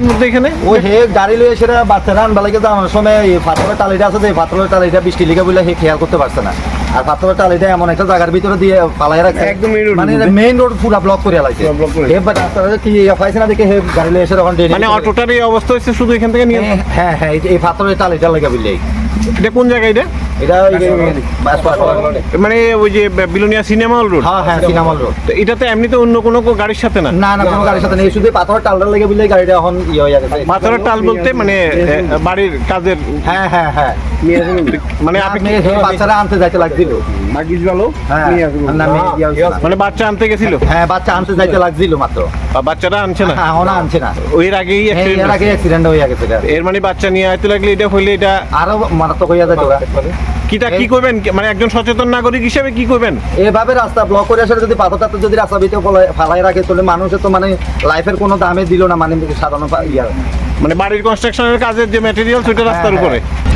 মধ্যে এখানে? ওই হে গাড়ি লয়ে সেটা বাচ্চারা আনবা লাগে যাওয়ার সময় এই পাথরের টালিটা আছে যে পাথরের টালিটা বৃষ্টি লিখে বলে হে খেয়াল করতে পারছে না। আর পাথরের টালিটা এমন একটা জায়গার ভিতরে দিয়ে পালাই রাখছে। একদম মানে মেইন রোড পুরা ব্লক করে। হে রাস্তাটা কি পাইছে না দেখে হে গাড়ি লয়ে এসে তখন মানে অটোটার এই অবস্থা হচ্ছে শুধু এখান থেকে নিয়ে হ্যাঁ হ্যাঁ এই- পাথরের টালিটা লাগে এটা কোন জায়গায় এটা এটা মানে ওই যে বিলোনিয়া সিনেমা হল রোড? হ্যাঁ হ্যাঁ সিনামল রোড। তো এটাতে এমনিতে অন্য কোনো গাড়ির সাথে না? না না কোনো গাড়ির সাথে নেই শুধু পাথরের টালটা লেগে বুঝলে গাড়িটা এখন ইয়ে হয়ে গেছে পাথরের টাল বলতে মানে বাড়ির কাজের হ্যাঁ হ্যাঁ হ্যাঁ। মানে মানে আপনি আপনি বাচ্চারা আনতে যাইতে লাগছিল। ভাগ্যিস ভালো হ্যাঁ নিয়ে আসুন না, মেয়ে ইয়ে হইছে না। মানে বাচ্চা আনতে গেছিল? হ্যাঁ বাচ্চা আনতে যাইতে লাগছিল মাত্র। বাচ্চাটা আনছে না? হ্যাঁ ওনা আনছে না। ওই আগেই এই এর আগে অ্যাক্সিডেন্ট হয়ে গেছে এর মানে বাচ্চা নিয়ে আইতে লাগলে এটা হইলে এটা আরও মারাত্মক হয়ে যায় তোরা। কিটা কি করবেন মানে একজন সচেতন নাগরিক হিসেবে কি করবেন এভাবে রাস্তা ব্লক করে আসলে যদি পাথরটা তো যদি রাস্তা ভিতরে ফলাই- রাখে তাহলে মানুষের তো মানে লাইফের কোনো দামে দিল না মানে সাধারণ পা- ইয়া। মানে বাড়ির কনস্ট্রাকশনের কাজের যে ম্যাটেরিয়াল সেটা রাস্তার হ্যাঁ, উপরে। হ্যাঁ।